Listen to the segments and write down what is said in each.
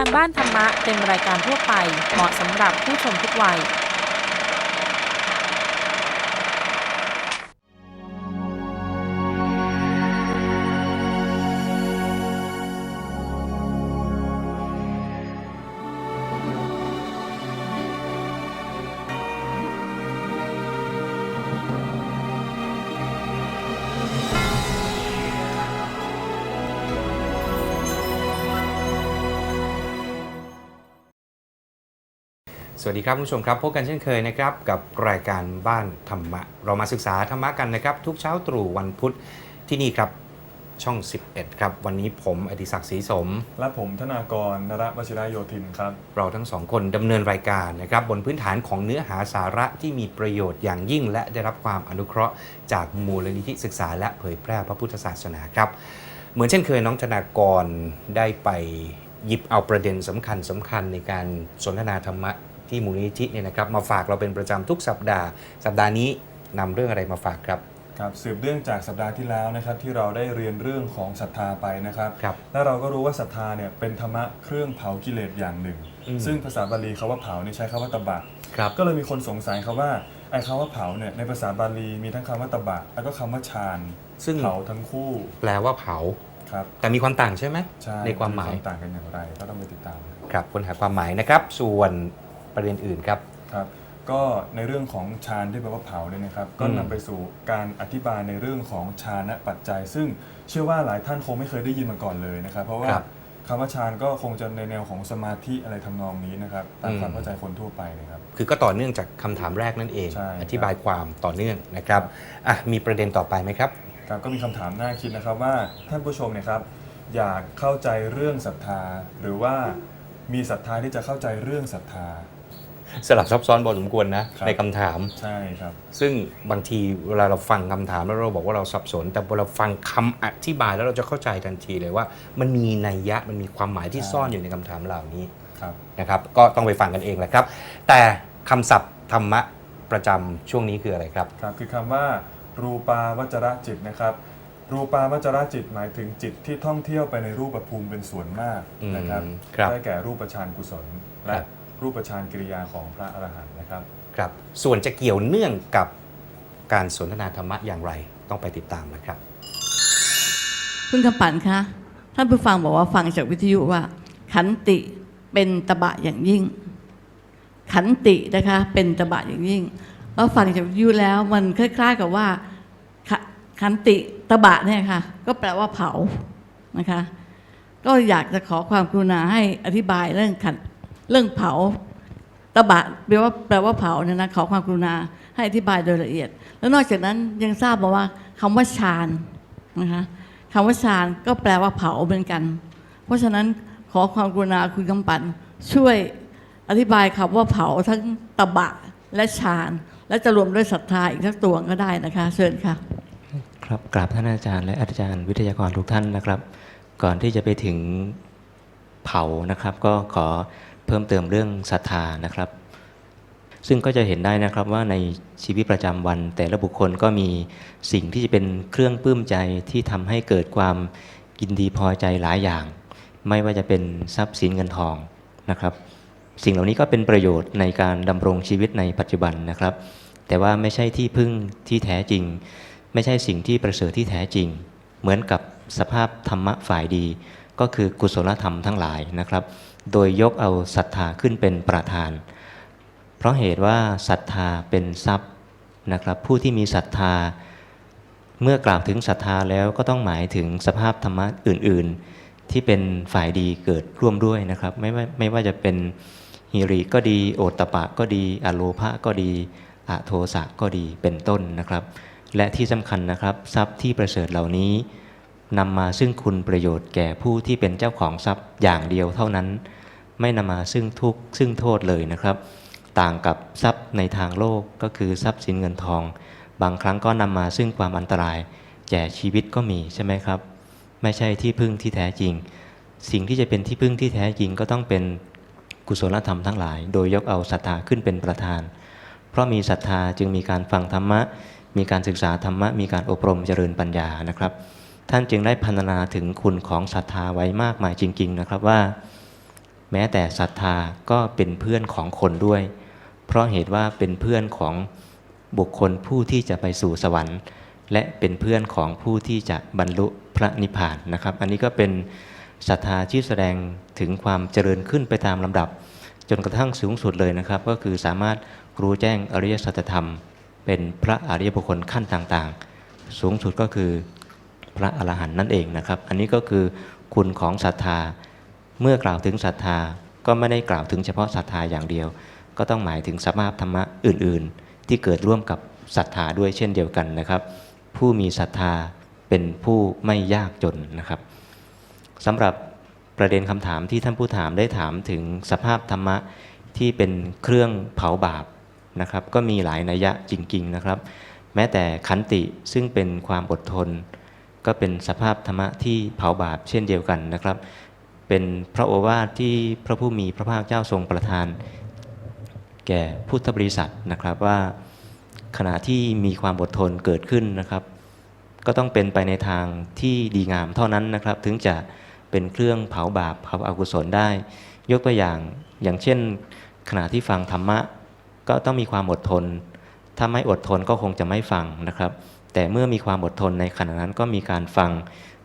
การบ้านธรรมะเป็นรายการทั่วไป เหมาะสำหรับผู้ชมทุกวัย สวัสดีครับคุณผู้ชมครับพบกันเช่นเคยนะครับกับรายการบ้านธรรมะ เรามาศึกษาธรรมะกันนะครับ ทุกเช้าตรู่วันพุธที่นี่ครับช่อง 11 ครับ วันนี้ผมอดิศักดิ์ศรีสม และผมธนากรนรวชิระโยธินครับ เราทั้งสองคนดำเนินรายการนะครับ บนพื้นฐานของเนื้อหาสาระที่มีประโยชน์อย่างยิ่ง และได้รับความอนุเคราะห์จากมูลนิธิศึกษา และเผยแพร่พระพุทธศาสนาครับ เหมือนเช่นเคยน้องธนากรได้ไปหยิบเอาประเด็นสำคัญสำคัญในการสนทนาธรรมะ ที่มูลนิธิเนี่ยนะครับมาฝากเราเป็นประจำทุกสัปดาห์ สัปดาห์นี้นำเรื่องอะไรมาฝากครับครับสืบเรื่องจากสัปดาห์ที่แล้วนะครับที่เราได้เรียนเรื่องของศรัทธาไปนะครับครับและเราก็รู้ว่าศรัทธาเนี่ยเป็นธรรมะเครื่องเผากิเลสอย่างหนึ่งอืมซึ่งภาษาบาลีคาว่าเผาเนี่ยใช้คำว่าตบะครับก็เลยมีคนสงสัยครับว่าไอ้คำว่าเผาเนี่ยในภาษาบาลีมีทั้งคำว่าตบะแล้วก็คำว่าฌานซึ่งเผาทั้งคู่ แปลว่าเผาครับแต่มีความต่างใช่ไหมใช่ความหมายต่างกันอย่างไร ก็ต้องไปติดตามครับค้นหาความหมายนะครับ ส่วน ประเด็นอื่นครับ ครับก็ในเรื่องของฌานที่แปลว่าเผาเนี่ยนะครับ ก็อืมนำไปสู่การอธิบายในเรื่องของฌานปัจจัย ซึ่งเชื่อว่าหลายท่านคงไม่เคยได้ยินมาก่อนเลยนะครับ เพราะว่าคำว่าฌานก็คงจะในแนวของสมาธิอะไรทำนองนี้นะครับตามความเข้าใจคนทั่วไปนะครับ คือก็ต่อเนื่องจากคำถามแรกนั่นเอง ใช่ครับ อธิบายความต่อเนื่องนะครับอะมีประเด็นต่อไปไหมครับ ครับก็มีคำถามน่าคิดนะครับว่าท่านผู้ชมเนี่ยครับ อยากเข้าใจเรื่องศรัทธา หรือว่ามีศรัทธาที่จะเข้าใจเรื่องศรัทธา สลับซับซ้อนพอสมควรนะครับในคำถาม ใช่ครับ ซึ่งบางทีเวลาเราฟังคำถามแล้วเราบอกว่าเราสับสน แต่พอเราฟังคำอธิบายแล้วเราจะเข้าใจทันทีเลยว่า มันมีนัยยะมันมีความหมายที่ใช่ซ่อนอยู่ในคำถามเหล่านี้ครับนะครับก็ต้องไปฟังกันเองแหละครับ แต่คำศัพท์ธรรมะประจำช่วงนี้คืออะไรครับครับคือคำว่า รูปาวจระจิตนะครับรูปาวจระจิตหมายถึงจิตที่ท่องเที่ยวไปในรูปภูมิเป็นส่วนมากนะครับอืมครับได้แก่รูปฌานกุศลและค รับรูปฌานกิริยาของพระอรหันต์นะครับ ครับ ส่วนจะเกี่ยวเนื่องกับการสนทนาธรรมะอย่างไรต้องไปติดตามนะครับ คุณคำปั่นคะท่านผู้ฟังบอกว่าฟังจากวิทยุว่า ขันติเป็นตบะอย่างยิ่ง ขันตินะคะ เป็นตบะอย่างยิ่งแล้วฟังจากวิทยุแล้วมันคล้ายๆกับว่าขะขันติตบะเนี่ยค่ะ ก็แปลว่าเผานะคะ ก็อยากจะขอความกรุณาให้อธิบายเรื่องขัน เรื่องเผาตะบะแปลว่าแปลว่าเผาเนี่ยนะขอความกรุณาให้อธิบายโดยละเอียด แล้วนอกจากนั้นยังทราบมาว่าคำว่าฌานนะคะคำว่าฌานก็แปลว่าเผาเหมือนกัน เพราะฉะนั้นขอความกรุณาคุณกำปั่นช่วยอธิบายคำว่าเผาทั้งตบะและฌานและจะรวมด้วยศรัทธาอีกสักตัวก็ได้นะคะ เชิญค่ะ ครับกราบท่านอาจารย์และอาจารย์วิทยากรทุกท่านนะครับ ก่อนที่จะไปถึงเผานะครับ ก็ขอ เพิ่มเติมเรื่องศรัทธานะครับ ซึ่งก็จะเห็นได้นะครับว่าในชีวิตประจำวัน แต่ละบุคคลก็มีสิ่งที่จะเป็นเครื่องปลื้มใจที่ทำให้เกิดความยินดีพอใจหลายอย่าง ไม่ว่าจะเป็นทรัพย์สินเงินทองนะครับ สิ่งเหล่านี้ก็เป็นประโยชน์ในการดำรงชีวิตในปัจจุบันนะครับ แต่ว่าไม่ใช่ที่พึ่งที่แท้จริง ไม่ใช่สิ่งที่ประเสริฐที่แท้จริง เหมือนกับสภาพธรรมะฝ่ายดี ก็คือกุศลธรรมทั้งหลายนะครับ โดยยกเอาศรัทธาขึ้นเป็นประธาน เพราะเหตุว่าศรัทธาเป็นทรัพย์นะครับ ผู้ที่มีศรัทธา เมื่อกล่าวถึงศรัทธาแล้วก็ต้องหมายถึงสภาพธรรมะอื่น ๆ ที่เป็นฝ่ายดีเกิดร่วมด้วยนะครับ ไม่ว่าไม่ว่าจะเป็นฮิริก็ดี โอตตปะก็ดี อโลภะก็ดีอโทสะก็ดีเป็นต้นนะครับ และที่สำคัญนะครับทรัพย์ที่ประเสริฐเหล่านี้นำมาซึ่งคุณประโยชน์แก่ผู้ที่เป็นเจ้าของทรัพย์อย่างเดียวเท่านั้น ไม่นำมาซึ่งทุกข์ซึ่งโทษเลยนะครับ ต่างกับทรัพย์ในทางโลกก็คือทรัพย์สินเงินทอง บางครั้งก็นำมาซึ่งความอันตรายแก่ชีวิตก็มีใช่ไหมครับ ไม่ใช่ที่พึ่งที่แท้จริง สิ่งที่จะเป็นที่พึ่งที่แท้จริงก็ต้องเป็นกุศลธรรมทั้งหลาย โดยยกเอาศรัทธาขึ้นเป็นประธาน เพราะมีศรัทธาจึงมีการฟังธรรมะ มีการศึกษาธรรมะ มีการอบรมเจริญปัญญานะครับ ท่านจึงได้พรรณนาถึงคุณของศรัทธาไว้มากมายจริง ๆ นะครับว่า แม้แต่ศรัทธาก็เป็นเพื่อนของคนด้วย เพราะเหตุว่าเป็นเพื่อนของบุคคลผู้ที่จะไปสู่สวรรค์ และเป็นเพื่อนของผู้ที่จะบรรลุพระนิพพานนะครับ อันนี้ก็เป็นศรัทธาที่แสดงถึงความเจริญขึ้นไปตามลำดับ จนกระทั่งสูงสุดเลยนะครับ ก็คือสามารถรู้แจ้งอริยสัจธรรม เป็นพระอริยบุคคลขั้นต่างๆ สูงสุดก็คือพระอรหันต์นั่นเองนะครับ อันนี้ก็คือคุณของศรัทธา เมื่อกล่าวถึงศรัทธาก็ไม่ได้กล่าวถึงเฉพาะศรัทธาอย่างเดียว ก็ต้องหมายถึงสภาพธรรมะอื่น ๆ ที่เกิดร่วมกับศรัทธาด้วยเช่นเดียวกันนะครับ ผู้มีศรัทธาเป็นผู้ไม่ยากจนนะครับสำหรับประเด็นคำถามที่ท่านผู้ถามได้ถามถึงสภาพธรรมะที่เป็นเครื่องเผาบาปนะครับ ก็มีหลายนัยยะจริง ๆนะครับ แม้แต่ขันติซึ่งเป็นความอดทน ก็เป็นสภาพธรรมะที่เผาบาปเช่นเดียวกันนะครับ เป็นพระโอวาทที่พระผู้มีพระภาคเจ้าทรงประทาน แก่พุทธบริษัทนะครับว่าขณะที่มีความอดทนเกิดขึ้นนะครับ ก็ต้องเป็นไปในทางที่ดีงามเท่านั้นนะครับ ถึงจะเป็นเครื่องเผาบาปเผาอากุศลได้ ยกตัวอย่างอย่างเช่น ขณะที่ฟังธรรมะ ก็ต้องมีความอดทน ถ้าไม่อดทนก็คงจะไม่ฟังนะครับ แต่เมื่อมีความอดทนในขณะนั้นก็มีการฟัง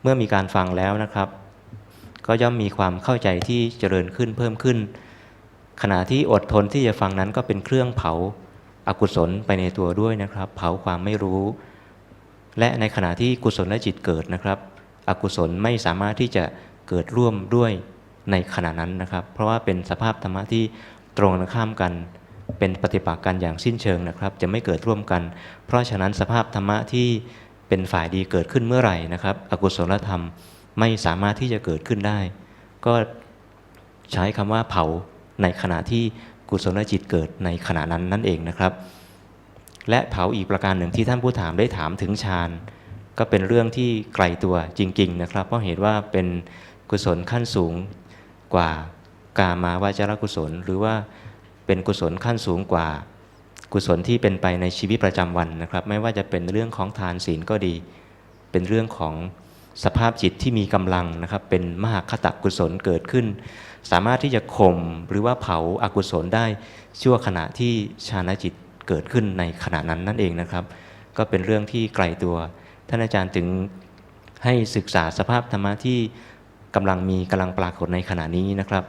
เมื่อมีการฟังแล้วนะครับ ก็ย่อมมีความเข้าใจที่เจริญขึ้นเพิ่มขึ้น ขณะที่อดทนที่จะฟังนั้นก็เป็นเครื่องเผาอากุศลไปในตัวด้วยนะครับ เผาความไม่รู้ และในขณะที่กุศลและจิตเกิดนะครับ อกุศลไม่สามารถที่จะเกิดร่วมด้วยในขณะนั้นนะครับ เพราะว่าเป็นสภาพธรรมะที่ตรงข้ามกัน เป็นปฏิปักษ์กันอย่างสิ้นเชิงนะครับ จะไม่เกิดร่วมกัน เพราะฉะนั้นสภาพธรรมะที่เป็นฝ่ายดีเกิดขึ้นเมื่อไหร่นะครับ อกุศลธรรม ไม่สามารถที่จะเกิดขึ้นได้ ก็ใช้คำว่าเผาในขณะที่กุศลจิตเกิดในขณะนั้นนั่นเองนะครับ และเผาอีกประการหนึ่งที่ท่านผู้ถามได้ถามถึงฌานก็เป็นเรื่องที่ไกลตัวจริง ๆ นะครับ เพราะเหตุว่าเป็นกุศลขั้นสูงกว่ากามาวาจรกุศล หรือว่าเป็นกุศลขั้นสูงกว่า กุศลที่เป็นไปในชีวิตประจำวันนะครับ ไม่ว่าจะเป็นเรื่องของทานศีลก็ดี เป็นเรื่องของ สภาพจิตที่มีกำลังนะครับเป็นมหาคตกุศลเกิดขึ้น สามารถที่จะข่มหรือว่าเผาอากุศลได้ชั่วขณะที่ฌานจิตเกิดขึ้นในขณะนั้นนั่นเองนะครับ ก็เป็นเรื่องที่ไกลตัวท่านอาจารย์ถึงให้ศึกษาสภาพธรรมะที่กำลังมีกำลังปรากฏในขณะนี้นะครับ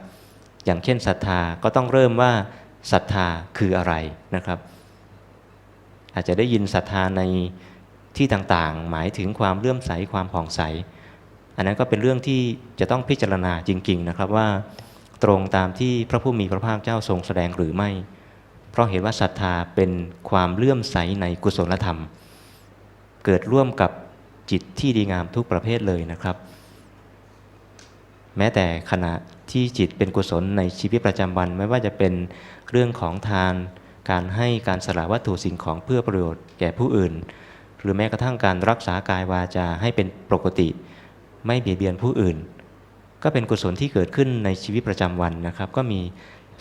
อย่างเช่นศรัทธาก็ต้องเริ่มว่าศรัทธาคืออะไรนะครับ อาจจะได้ยินศรัทธาใน ที่ต่างๆ หมายถึงความเลื่อมใสความผ่องใส อันนั้นก็เป็นเรื่องที่จะต้องพิจารณาจริง ๆ นะครับว่า ตรงตามที่พระผู้มีพระภาคเจ้าทรงแสดงหรือไม่ เพราะเห็นว่าศรัทธาเป็นความเลื่อมใสในกุศลธรรม เกิดร่วมกับจิตที่ดีงามทุกประเภทเลยนะครับ แม้แต่ขณะที่จิตเป็นกุศลในชีวิตประจำวัน ไม่ว่าจะเป็นเรื่องของทาน การให้การสละวัตถุสิ่งของเพื่อประโยชน์แก่ผู้อื่น หรือแม้กระทั่งการรักษากายวาจาให้เป็นปกติ ไม่เบียดเบียนผู้อื่น ก็เป็นกุศลที่เกิดขึ้นในชีวิตประจำวันนะครับ ก็มี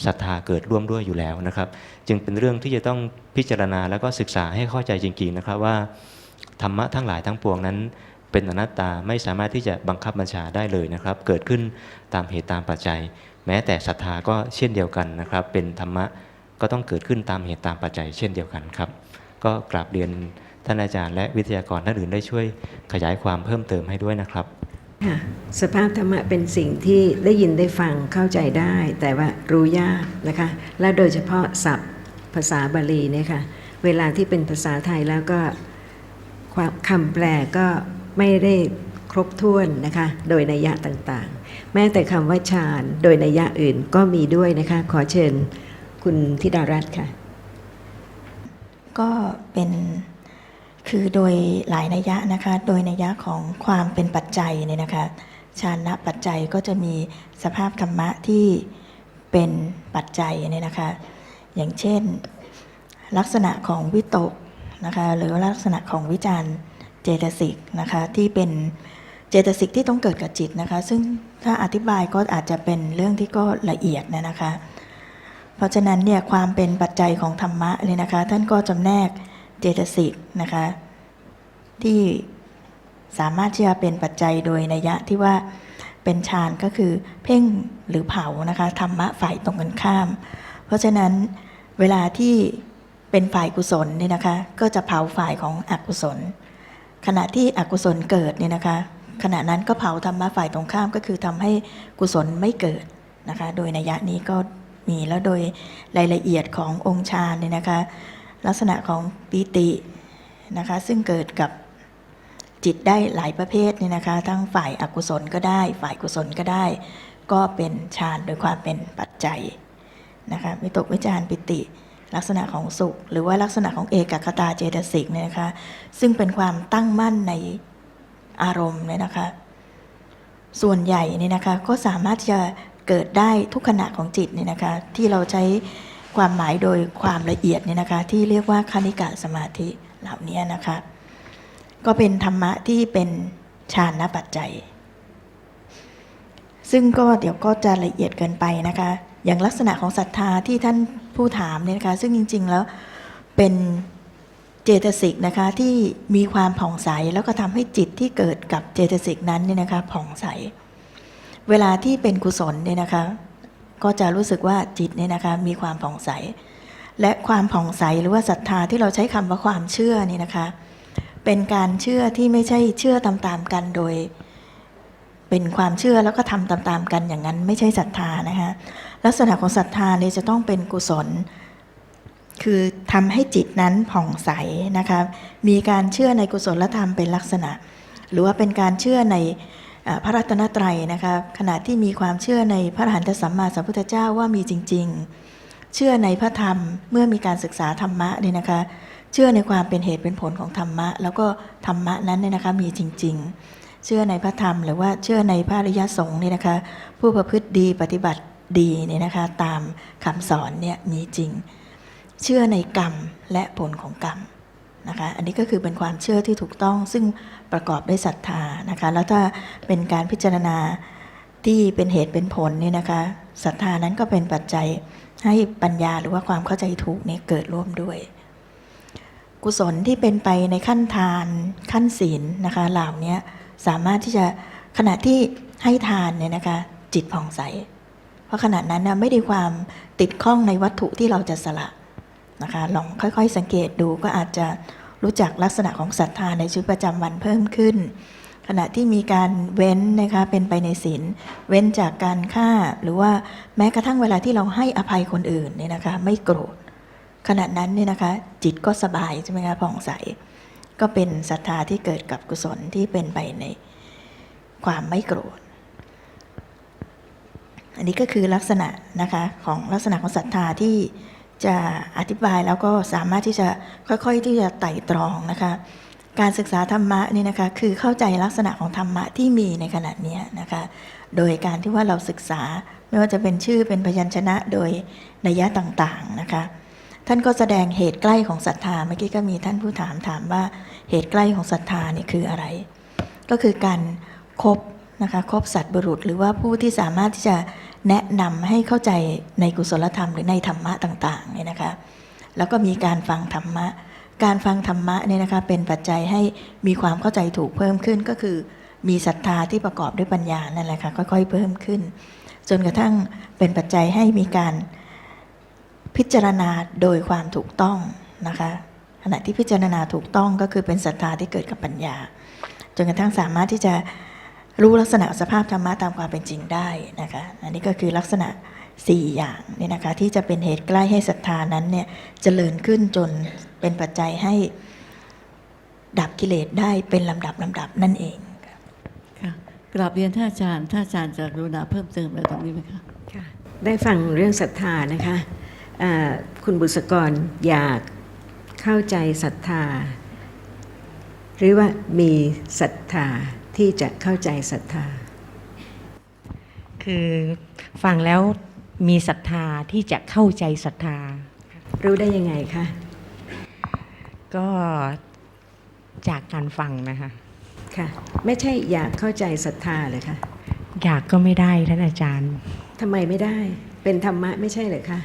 ศรัทธาเกิดร่วมด้วยอยู่แล้วนะครับ จึงเป็นเรื่องที่จะต้องพิจารณาแล้วก็ศึกษาให้เข้าใจจริงๆนะครับว่าธรรมะทั้งหลายทั้งปวงนั้น เป็นอนัตตาไม่สามารถที่จะบังคับบัญชาได้เลยนะครับ เกิดขึ้นตามเหตุตามปัจจัย แม้แต่ศรัทธาก็เช่นเดียวกันนะครับ เป็นธรรมะก็ต้องเกิดขึ้นตามเหตุตามปัจจัย เช่นเดียวกันครับ ก็กราบเรียน ท่านอาจารย์และวิทยากรท่านอื่นได้ช่วยขยายความเพิ่มเติมให้ด้วยนะครับค่ะสภาพธรรมะเป็นสิ่งที่ได้ยินได้ฟังเข้าใจได้ แต่ว่ารู้ยากนะคะ และโดยเฉพาะศัพท์ภาษาบาลีเนี่ยค่ะเวลาที่เป็นภาษาไทยแล้วก็ความคำแปลก็ไม่ได้ครบถ้วนนะคะ โดยนัยยะต่างๆ แม้แต่คำว่าฌานโดยนัยยะอื่นก็มีด้วยนะคะ ขอเชิญคุณธิดารัตน์ค่ะ ก็เป็น คือโดยหลายนัยยะนะคะ โดยนัยยะของความเป็นปัจจัยเนี่ยนะคะชานะปัจจัยก็จะมีสภาพธรรมะที่เป็นปัจจัยเนี่ยนะคะ อย่างเช่น ลักษณะของวิตกนะคะหรือว่าลักษณะของวิจารเจตสิกนะคะที่เป็นเจตสิกที่ต้องเกิดกับจิตนะคะ ซึ่งถ้าอธิบายก็อาจจะเป็นเรื่องที่ก็ละเอียดนะนะคะ เพราะฉะนั้นเนี่ยความเป็นปัจจัยของธรรมะเลยนะคะ ท่านก็จำแนก เจตสิกนะคะ ที่สามารถที่จะเป็นปัจจัยโดยนัยะที่ว่าเป็นฌานก็คือเพ่งหรือเผานะคะธรรมะฝ่ายตรงกันข้าม เพราะฉะนั้นเวลาที่เป็นฝ่ายกุศลเนี่ยนะคะก็จะเผาฝ่ายของอกุศล ขณะที่อกุศลเกิดเนี่ยนะคะขณะนั้นก็เผาธรรมะฝ่ายตรงข้ามก็คือทำให้กุศลไม่เกิดนะคะ โดยนัยยะนี้ก็มีแล้วโดยรายละเอียดขององค์ฌานเนี่ยนะคะ ลักษณะของปีตินะคะซึ่งเกิดกับจิตได้หลายประเภทเนี่ยนะคะ ทั้งฝ่ายอากุศลก็ได้ ฝ่ายกุศลก็ได้ ก็เป็นฌานโดยความเป็นปัจจัยนะคะวิตกวิจารปิติ ลักษณะของสุข หรือว่าลักษณะของเอกคตาเจตสิกเนี่ยนะคะ ซึ่งเป็นความตั้งมั่นในอารมณ์เนี่ยนะคะ ส่วนใหญ่เนี่ยนะคะก็สามารถจะเกิดได้ทุกขณะของจิตเนี่ยนะคะ ที่เราใช้ ความหมายโดยความละเอียดเนี่ยนะคะ ที่เรียกว่าคณิกะสมาธิเหล่านี้นะคะ ก็เป็นธรรมะที่เป็นฌานปัจจัย ซึ่งก็เดี๋ยวก็จะละเอียดเกินไปนะคะ อย่างลักษณะของศรัทธาที่ท่านผู้ถามเนี่ยนะคะ ซึ่งจริง ๆ แล้วเป็นเจตสิกนะคะที่มีความผ่องใสแล้วก็ทำให้จิตที่เกิดกับเจตสิกนั้นเนี่ยนะคะผ่องใส เวลาที่เป็นกุศลเนี่ยนะคะ ก็จะรู้สึกว่าจิตเนี่ยนะคะมีความผ่องใส และความผ่องใสหรือว่าศรัทธาที่เราใช้คำว่าความเชื่อนี่นะคะ เป็นการเชื่อที่ไม่ใช่เชื่อตามๆกันโดย เป็นความเชื่อแล้วก็ทำตามๆกันอย่างนั้นไม่ใช่ศรัทธานะคะลักษณะของศรัทธาเนี่ยจะต้องเป็นกุศล คือทำให้จิตนั้นผ่องใสนะคะมีการเชื่อในกุศลธรรมเป็นลักษณะ หรือว่าเป็นการเชื่อใน พระรัตนตรัยนะคะขณะที่มีความเชื่อในพระอรหันตสัมมาสัมพุทธเจ้าว่ามีจริง ๆ เชื่อในพระธรรมเมื่อมีการศึกษาธรรมะเนี่ยนะคะ เชื่อในความเป็นเหตุเป็นผลของธรรมะ แล้วก็ธรรมะนั้นเนี่ยนะคะมีจริง ๆ เชื่อในพระธรรม หรือว่าเชื่อในพระอริยสงฆ์เนี่ยนะคะผู้ประพฤติดีปฏิบัติดีเนี่ยนะคะตามคำสอนเนี่ยมีจริง เชื่อในกรรมและผลของกรรม นะคะอันนี้ก็คือเป็นความเชื่อที่ถูกต้องซึ่งประกอบด้วยศรัทธานะคะแล้วถ้าเป็นการพิจารณาที่เป็นเหตุเป็นผลเนี่ยนะคะศรัทธานั้นก็เป็นปัจจัยให้ปัญญาหรือว่าความเข้าใจถูกนี่เกิดร่วมด้วย กุศลที่เป็นไปในขั้นทานขั้นศีลนะคะเหล่านี้สามารถที่จะขณะที่ให้ทานเนี่ยนะคะจิตผ่องใส เพราะขณะนั้นนะไม่ได้ความติดข้องในวัตถุที่เราจะสละ นะคะลองค่อยๆสังเกตดูก็อาจจะรู้จักลักษณะของศรัทธาในชีวิตประจำวันเพิ่มขึ้น ขณะที่มีการเว้นนะคะเป็นไปในศีลเว้นจากการฆ่าหรือว่าแม้กระทั่งเวลาที่เราให้อภัยคนอื่นเนี่ยนะคะไม่โกรธขณะนั้นเนี่ยนะคะจิตก็สบายใช่ไหมคะผ่องใส ก็เป็นศรัทธาที่เกิดกับกุศลที่เป็นไปในความไม่โกรธ อันนี้ก็คือลักษณะนะคะของลักษณะของศรัทธาที่ จะอธิบายแล้วก็สามารถที่จะค่อยๆที่จะไต่ตรองนะคะ การศึกษาธรรมะนี่นะคะคือเข้าใจลักษณะของธรรมะที่มีในขณะนี้นะคะ โดยการที่ว่าเราศึกษาไม่ว่าจะเป็นชื่อเป็นพยัญชนะโดยนัยยะต่างๆนะคะ ท่านก็แสดงเหตุใกล้ของศรัทธาเมื่อกี้ก็มีท่านผู้ถามถามว่าเหตุใกล้ของศรัทธานี่คืออะไร ก็คือการครบนะคะคบสัตว์บุรุษหรือว่าผู้ที่สามารถที่จะ แนะนำให้เข้าใจในกุศลธรรมหรือในธรรมะต่างๆเนี่ยนะคะ แล้วก็มีการฟังธรรมะ การฟังธรรมะเนี่ยนะคะเป็นปัจจัยให้มีความเข้าใจถูกเพิ่มขึ้นก็คือ มีศรัทธาที่ประกอบด้วยปัญญานั่นแหละค่ะค่อยๆเพิ่มขึ้น จนกระทั่งเป็นปัจจัยให้มีการพิจารณาโดยความถูกต้องนะคะขณะที่พิจารณาถูกต้องก็คือเป็นศรัทธาที่เกิดกับปัญญา จนกระทั่งสามารถที่จะ รู้ลักษณะสภาพธรรมะตามความเป็นจริงได้นะคะอันนี้ก็คือลักษณะ 4 อย่างเนี่ยนะคะที่จะเป็นเหตุใกล้ให้ศรัทธานั้นเนี่ยเจริญขึ้นจนเป็นปัจจัยให้ดับกิเลสได้เป็นลำดับลำดับนั่นเองค่ะกราบเรียนท่านอาจารย์ท่านอาจารย์จะกรุณาเพิ่มเติมอะไรตรงนี้ไหมคะค่ะได้ฟังเรื่องศรัทธานะคะเอ่อคุณบุษกรอยากเข้าใจศรัทธา หรือว่ามีศรัทธา ที่จะเข้าใจศรัทธา คือฟังแล้วมีศรัทธาที่จะเข้าใจศรัทธา รู้ได้ยังไงคะ ก็จากการฟังนะคะค่ะ ไม่ใช่อยากเข้าใจศรัทธาเลยคะอยากก็ไม่ได้ท่านอาจารย์ทำไมไม่ได้ เป็นธรรมะไม่ใช่เหรอคะ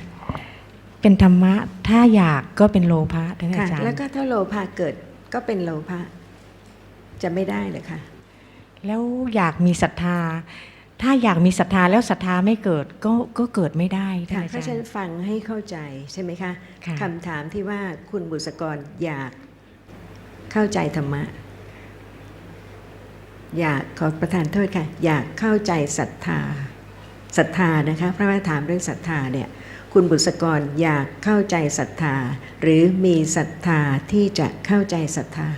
เป็นธรรมะถ้าอยากก็เป็นโลภะท่านอาค่ะจารย์แล้วก็ถ้าโลภะเกิดก็เป็นโลภะจะไม่ได้เหรอคะ แล้วอยากมีศรัทธา ถ้าอยากมีศรัทธาแล้วศรัทธาไม่เกิดก็ก็เกิดไม่ได้ท่าค่ะนอาเพราะฉะจารนั้นย์ฟังให้เข้าใจใช่ไหมคะค่ะคำถามที่ว่าคุณบุษกรอยากเข้าใจธรรมะ อยากขอประทานโทษค่ะ อยากเข้าใจศรัทธาศรัทธานะคะเพราะว่าถามเรื่องศรัทธาเนี่ยคุณบุษกรอยากเข้าใจศรัทธา หรือมีศรัทธาที่จะเข้าใจศรัทธา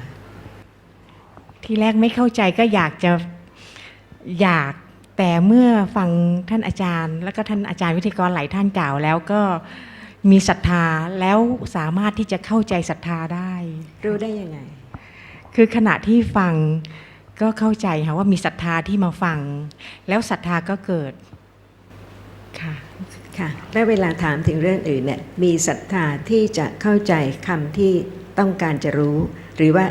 ที่แรกไม่เข้าใจก็อยากจะอยากแต่เมื่อฟังท่านอาจารย์ แล้วก็ท่านอาจารย์วิทยากรหลายท่านกล่าว แล้วก็มีศรัทธาแล้วสามารถที่จะเข้าใจศรัทธาได้ รู้ได้ยังไง คือขณะที่ฟังก็เข้าใจค่ะว่ามีศรัทธาที่มาฟัง แล้วศรัทธาก็เกิดค่ะค่ะและเวลาถามถึงเรื่องอื่นเนี่ยมีศรัทธาที่จะเข้าใจคำที่ต้องการจะรู้ หรือว่า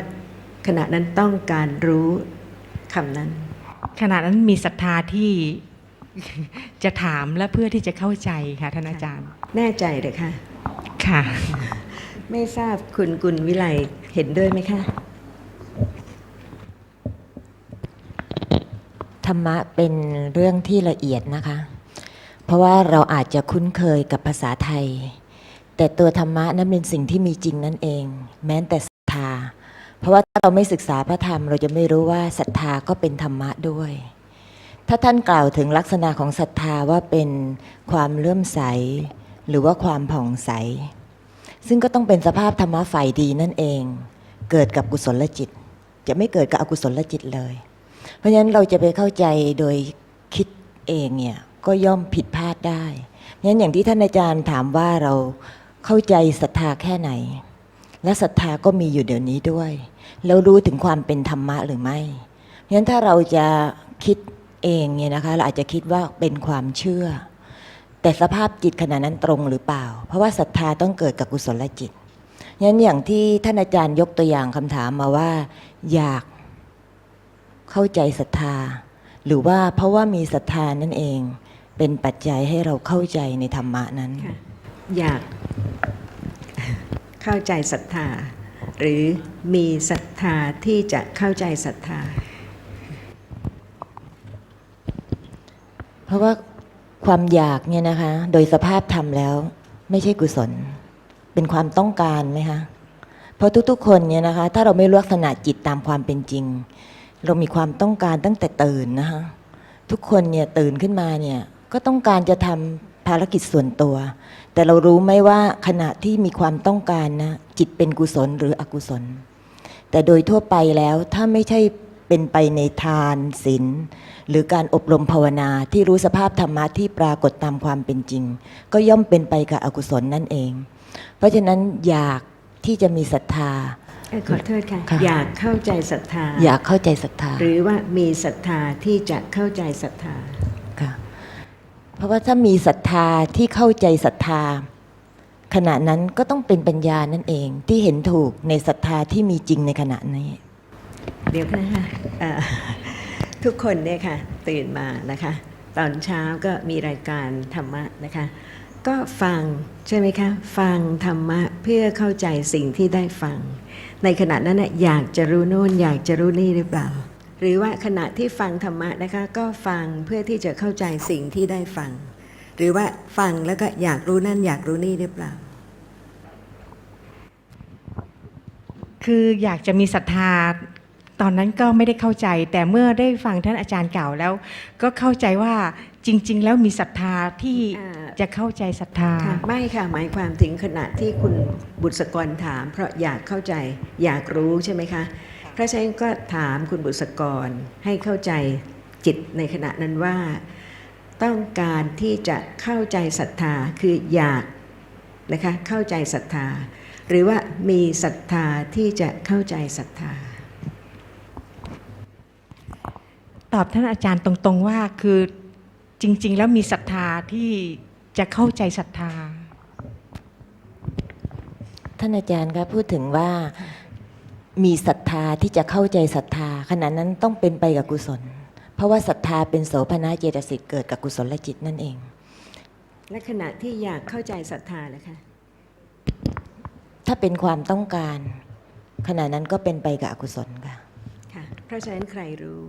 ขณะนั้นต้องการรู้คำนั้น ขณะนั้นมีศรัทธาที่จะถามและเพื่อที่จะเข้าใจค่ะท่านอาจารย์ แน่ใจเลยค่ะ ค่ะ ไม่ทราบคุณกุลวิไลเห็นด้วยไหมคะ ธรรมะเป็นเรื่องที่ละเอียดนะคะ เพราะว่าเราอาจจะคุ้นเคยกับภาษาไทย แต่ตัวธรรมะนั้นเป็นสิ่งที่มีจริงนั่นเอง แม้แต่ศรัทธา เพราะว่าถ้าเราไม่ศึกษาพระธรรม เราจะไม่รู้ว่าศรัทธาก็เป็นธรรมะด้วย ถ้าท่านกล่าวถึงลักษณะของศรัทธาว่าเป็นความเลื่อมใส หรือว่าความผ่องใส ซึ่งก็ต้องเป็นสภาพธรรมะฝ่ายดีนั่นเอง เกิดกับกุศลจิต จะไม่เกิดกับอกุศลจิตเลย เพราะฉะนั้นเราจะไปเข้าใจโดยคิดเองเนี่ยก็ย่อมผิดพลาดได้เพราะฉะนั้นอย่างที่ท่านอาจารย์ถามว่าเราเข้าใจศรัทธาแค่ไหน และศรัทธาก็มีอยู่เดี๋ยวนี้ด้วย แล้วรู้ถึงความเป็นธรรมะหรือไม่เพราะฉะนั้นถ้าเราจะคิดเองเนี่ยนะคะเราอาจจะคิดว่าเป็นความเชื่อ แต่สภาพจิตขณะนั้นตรงหรือเปล่า เพราะว่าศรัทธาต้องเกิดกับกุศลจิตงั้นอย่างที่ท่านอาจารย์ยกตัวอย่างคำถามมาว่า อยากเข้าใจศรัทธา หรือว่าเพราะว่ามีศรัทธานั่นเอง เป็นปัจจัยให้เราเข้าใจในธรรมะนั้นค่ะอยากเข้าใจศรัทธา หรือมีศรัทธาที่จะเข้าใจศรัทธา เพราะว่าความอยากเนี่ยนะคะ โดยสภาพธรรมแล้วไม่ใช่กุศล เป็นความต้องการไหมคะเพราะทุกๆ คนเนี่ยนะคะ ถ้าเราไม่ลักษณะจิตตามความเป็นจริง เรามีความต้องการตั้งแต่ตื่นนะคะทุกคนเนี่ยตื่นขึ้นมาเนี่ยก็ต้องการจะทำภารกิจส่วนตัว แต่เรารู้ไหมว่าขณะที่มีความต้องการนะจิตเป็นกุศลหรืออกุศล แต่โดยทั่วไปแล้วถ้าไม่ใช่เป็นไปในทานศีลหรือการอบรมภาวนาที่รู้สภาพธรรมะที่ปรากฏตามความเป็นจริง ก็ย่อมเป็นไปกับอกุศลนั่นเอง เพราะฉะนั้นอยากที่จะมีศรัทธาเอ่อขอโทษค่ะค่ะ อยากเข้าใจศรัทธา อยากเข้าใจศรัทธา หรือว่ามีศรัทธาที่จะเข้าใจศรัทธาค่ะ เพราะว่าถ้ามีศรัทธาที่เข้าใจศรัทธา ขณะนั้นก็ต้องเป็นปัญญานั่นเองที่เห็นถูกในศรัทธาที่มีจริงในขณะนี้ เดี๋ยวนะคะทุกคนเนี่ยค่ะตื่นมานะคะ ตอนเช้าก็มีรายการธรรมะนะคะ ก็ฟังใช่ไหมคะ ฟังธรรมะเพื่อเข้าใจสิ่งที่ได้ฟัง ในขณะนั้นน่ะอยากจะรู้โน่นอยากจะรู้นี่หรือเปล่า หรือว่าขณะที่ฟังธรรมะนะคะก็ฟังเพื่อที่จะเข้าใจสิ่งที่ได้ฟัง หรือว่าฟังแล้วก็อยากรู้นั่นอยากรู้นี่หรือเปล่า คืออยากจะมีศรัทธาตอนนั้นก็ไม่ได้เข้าใจ แต่เมื่อได้ฟังท่านอาจารย์กล่าวแล้ว ก็เข้าใจว่าจริง ๆ แล้วมีศรัทธาที่อ่าจะเข้าใจศรัทธาค่ะไม่ค่ะหมายความถึงขณะที่คุณบุษกรถาม เพราะอยากเข้าใจอยากรู้ใช่ไหมคะเพ ราะฉะนั้นก็ถามคุณบุษกรให้เข้าใจจิตในขณะนั้นว่า ต้องการที่จะเข้าใจศรัทธาคืออยากนะคะเข้าใจศรัทธา หรือว่ามีศรัทธาที่จะเข้าใจศรัทธา ตอบท่านอาจารย์ตรงๆว่าคือจริง ๆ แล้วมีศรัทธาที่จะเข้าใจศรัทธา ท่านอาจารย์คะพูดถึงว่า มีศรัทธาที่จะเข้าใจศรัทธาขณะนั้นต้องเป็นไปกับกุศล เพราะว่าศรัทธาเป็นโสภณเจตสิกเกิดกับกุศลจิตนั่นเอง และขณะที่อยากเข้าใจศรัทธานะคะถ้าเป็นความต้องการ ขณะนั้นก็เป็นไปกับอกุศลค่ะค่ะ เพราะฉะนั้นใครรู้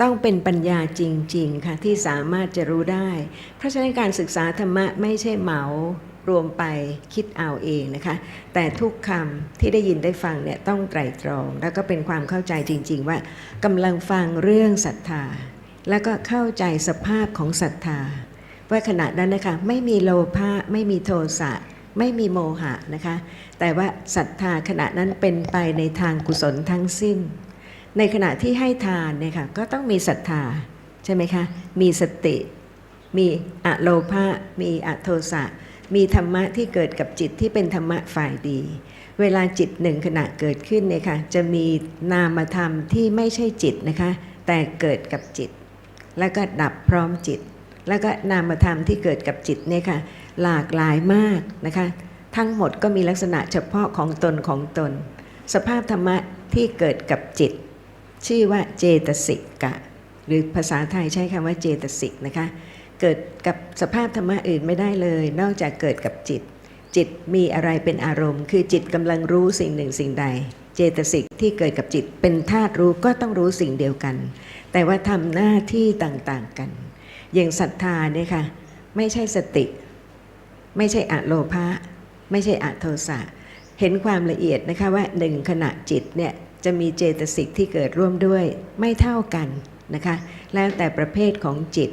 ต้องเป็นปัญญาจริง ๆ ค่ะ ที่สามารถจะรู้ได้ เพราะฉะนั้นการศึกษาธรรมะไม่ใช่เหมา รวมไปคิดเอาเองนะคะ แต่ทุกคำที่ได้ยินได้ฟังเนี่ยต้องไตรตรอง แล้วก็เป็นความเข้าใจจริง ๆ ว่ากำลังฟังเรื่องศรัทธา แล้วก็เข้าใจสภาพของศรัทธาว่าขณะนั้นนะคะไม่มีโลภะไม่มีโทสะไม่มีโมหะนะคะ แต่ว่าศรัทธาขณะนั้นเป็นไปในทางกุศลทั้งสิ้น ในขณะที่ให้ทานเนี่ยค่ะก็ต้องมีศรัทธาใช่ไหมคะ มีสติ มีอะโลภะมีอะโทสะ มีธรรมะที่เกิดกับจิตที่เป็นธรรมะฝ่ายดี เวลาจิตหนึ่งขณะเกิดขึ้นเนี่ยค่ะจะมีนามธรรมที่ไม่ใช่จิตนะคะ แต่เกิดกับจิต แล้วก็ดับพร้อมจิต แล้วก็นามธรรมที่เกิดกับจิตเนี่ยค่ะหลากหลายมากนะคะ ทั้งหมดก็มีลักษณะเฉพาะของตนของตน สภาพธรรมะที่เกิดกับจิต ชื่อว่าเจตสิกะ หรือภาษาไทยใช้คำว่าเจตสิกนะคะ เกิดกับสภาพธรรมะอื่นไม่ได้เลย นอกจากเกิดกับจิต จิตมีอะไรเป็นอารมณ์ คือจิตกำลังรู้สิ่งหนึ่งสิ่งใด เจตสิกที่เกิดกับจิตเป็นธาตุรู้ก็ต้องรู้สิ่งเดียวกัน แต่ว่าทำหน้าที่ต่างๆกัน อย่างศรัทธาเนี่ยค่ะไม่ใช่สติ ไม่ใช่อะโลภะไม่ใช่อะโทสะเห็นความละเอียดนะคะว่าหนึ่งขณะจิตเนี่ยจะมีเจตสิกที่เกิดร่วมด้วยไม่เท่ากันนะคะแล้วแต่ประเภทของจิต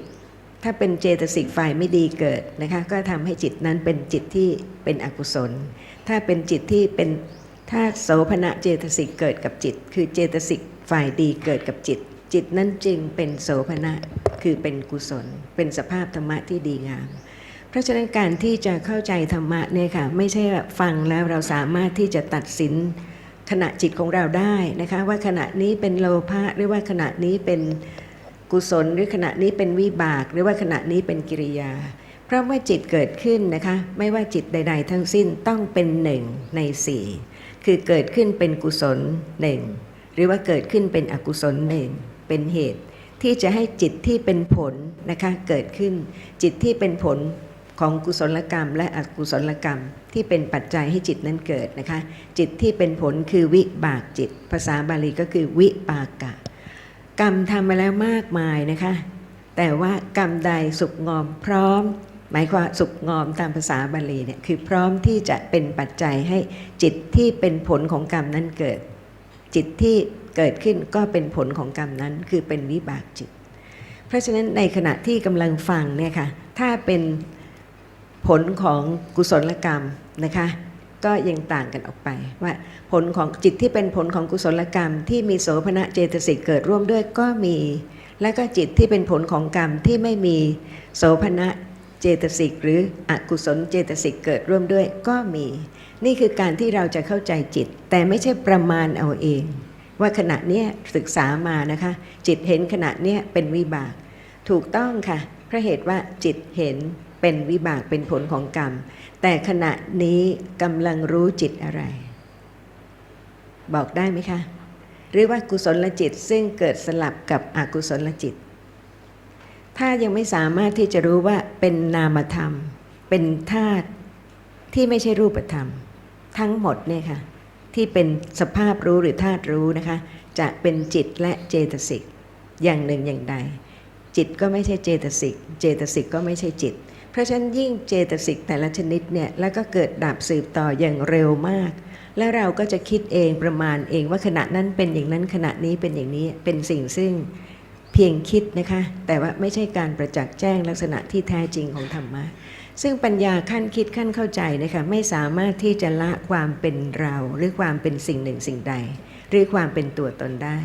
ถ้าเป็นเจตสิกฝ่ายไม่ดีเกิดนะคะก็ทำให้จิตนั้นเป็นจิตที่เป็นอกุศล ถ้าเป็นจิตที่เป็นถ้าโสภณะเจตสิกเกิดกับจิต คือเจตสิกฝ่ายดีเกิดกับจิต จิตนั้นจึงเป็นโสภณะคือเป็นกุศล เป็นสภาพธรรมะที่ดีงาม เพราะฉะนั้นการที่จะเข้าใจธรรมะเนี่ยค่ะไม่ใช่ฟังแล้วเราสามารถที่จะตัดสินขณะจิตของเราได้นะคะว่าขณะนี้เป็นโลภะหรือว่าขณะนี้เป็น กุศลหรือขณะนี้เป็นวิบาก หรือว่าขณะนี้เป็นกิริยา เพราะเมื่อจิตเกิดขึ้นนะคะ ไม่ว่าจิตใด ๆ ทั้งสิ้นต้องเป็นหนึ่งในสี่คือเกิดขึ้นเป็นกุศลหนึ่งหรือว่าเกิดขึ้นเป็นอกุศลหนึ่งเป็นเหตุ ที่จะให้จิตที่เป็นผลนะคะเกิดขึ้น จิตที่เป็นผลของกุศลกรรม และอกุศลกรรม ที่เป็นปัจจัยให้จิตนั้นเกิดนะคะ จิตที่เป็นผลคือวิบากจิต ภาษาบาลีก็คือวิปากะ กรรมทำมาแล้วมากมายนะคะ แต่ว่ากรรมใดสุกงอมพร้อม หมายความสุกงอมตามภาษาบาลีเนี่ยคือพร้อมที่จะเป็นปัจจัยให้จิตที่เป็นผลของกรรมนั้นเกิด จิตที่เกิดขึ้นก็เป็นผลของกรรมนั้น คือเป็นวิบากจิต เพราะฉะนั้นในขณะที่กำลังฟังเนี่ยค่ะถ้าเป็นผลของกุศลกรรมนะคะ ก็ยังต่างกันออกไป ว่าผลของจิตที่เป็นผลของกุศลกรรม ที่มีโสภณะเจตสิกเกิดร่วมด้วยก็มี และก็จิตที่เป็นผลของกรรมที่ไม่มีโสภณะเจตสิกหรืออกุศลเจตสิกเกิดร่วมด้วยก็มี นี่คือการที่เราจะเข้าใจจิต แต่ไม่ใช่ประมาณเอาเอง ว่าขณะเนี้ยศึกษามานะคะ จิตเห็นขณะเนี้ยเป็นวิบาก ถูกต้องค่ะเพราะเหตุว่าจิตเห็น เป็นวิบากเป็นผลของกรรม แต่ขณะนี้กำลังรู้จิตอะไร บอกได้ไหมคะหรือว่ากุศลจิตซึ่งเกิดสลับกับอกุศลจิต ถ้ายังไม่สามารถที่จะรู้ว่าเป็นนามธรรม เป็นธาตุที่ไม่ใช่รูปธรรม ทั้งหมดเนี่ยค่ะ ที่เป็นสภาพรู้หรือธาตุรู้นะคะ จะเป็นจิตและเจตสิกอย่างหนึ่งอย่างใดจิตก็ไม่ใช่เจตสิก เจตสิกก็ไม่ใช่จิต เพราะฉะนั้นยิ่งเจตสิกแต่ละชนิดเนี่ยแล้วก็เกิดดับสืบต่ออย่างเร็วมาก และเราก็จะคิดเองประมาณเองว่าขณะนั้นเป็นอย่างนั้นขณะนี้เป็นอย่างนี้เป็นสิ่งซึ่งเพียงคิดนะคะ แต่ว่าไม่ใช่การประจักษ์แจ้งลักษณะที่แท้จริงของธรรมะซึ่งปัญญาขั้นคิดขั้นเข้าใจนะคะไม่สามารถที่จะละความเป็นเราหรือความเป็นสิ่งหนึ่งสิ่งใด หรือความเป็นตัวตนได้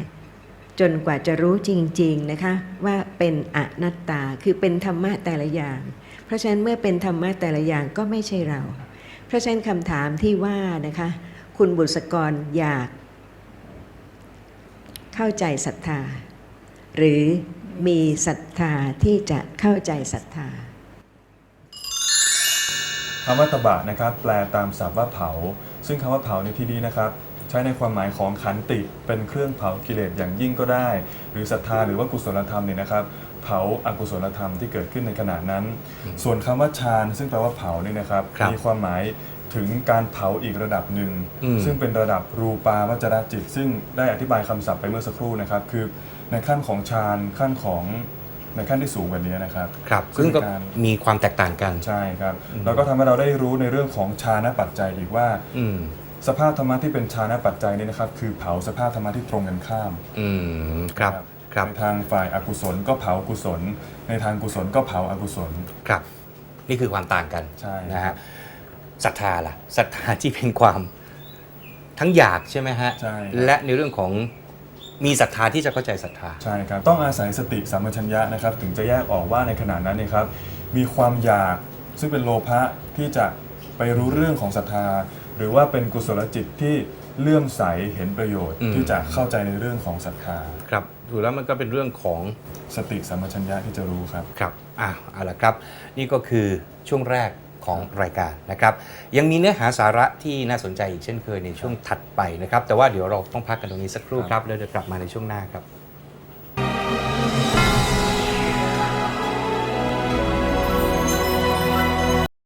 จนกว่าจะรู้จริงๆนะคะว่าเป็นอนัตตาคือเป็นธรรมะแต่ละอย่าง เพราะฉะนั้นเมื่อเป็นธรรมะแต่ละอย่างก็ไม่ใช่เรา เพราะฉะนั้นคำถามที่ว่านะคะ คุณบุษกรอยากเข้าใจศรัทธา หรือมีศรัทธาที่จะเข้าใจศรัทธาคำว่าตบะนะครับแปลตามศัพท์ว่าเผา ซึ่งคำว่าเผาในที่นี้นะครับ ใช้ในความหมายของขันติเป็นเครื่องเผากิเลสอย่างยิ่งก็ได้ หรือศรัทธาหรือว่ากุศลธรรมเนี่ยนะครับ เผาอากุศลธรรมที่เกิดขึ้นในขณะนั้น ส่วนคำว่าฌานซึ่งแปลว่าเผาเนี่ยนะครับครับมีความหมายถึงการเผาอีกระดับหนึ่งอืมซึ่งเป็นระดับรูปาวจรจิต ซึ่งได้อธิบายคำศัพท์ไปเมื่อสักครู่นะครับ คือในขั้นของฌานขั้นของในขั้นที่สูงกว่านี้นะครับครับซึ่งก็เป็นารมีความแตกต่างกันใช่ครับอืมแล้วก็ทำให้เราได้รู้ในเรื่องของฌานปัจจัยอีกว่าอืมสภาพธรรมะที่เป็นฌานปัจจัยนี่นะครับ คือเผาสภาพธรรมะที่ตรงกันข้าม อืมครับ ครับ ในทางฝ่ายอากุศลก็เผากุศล ในทางกุศลก็เผาอกุศล ครับ นี่คือความต่างกันใช่นะครัฮะบ ศรัทธาล่ะศรัทธาที่เป็นความทั้งอยากใช่ไหมฮะใช่ครับ และในเรื่องของมีศรัทธาที่จะเข้าใจศรัทธา ใช่ครับ ต้องอาศัยสติสัมปชัญญะนะครับ ถึงจะแยกออกว่าในขณะนั้นเนยครับ มีความอยากซึ่งเป็นโลภะที่จะไปรู้เรื่องของศรัทธา หรือว่าเป็นกุศลจิตที่เลื่อมใสเห็นประโยชน์ อืม ที่จะเข้าใจในเรื่องของศรัทธา ครับ ถือแล้วมันก็เป็นเรื่องของสติสัมปชัญญะที่จะรู้ครับ ครับอ่าเอาละครับ นี่ก็คือช่วงแรกของรายการนะครับ ยังมีเนื้อหาสาระที่น่าสนใจอีกเช่นเคยในช่วงถัดไปนะครับ แต่ว่าเดี๋ยวเราต้องพักกันตรงนี้สักครู่ครับแล้วเดี๋ยวกลับมาในช่วงหน้าครับ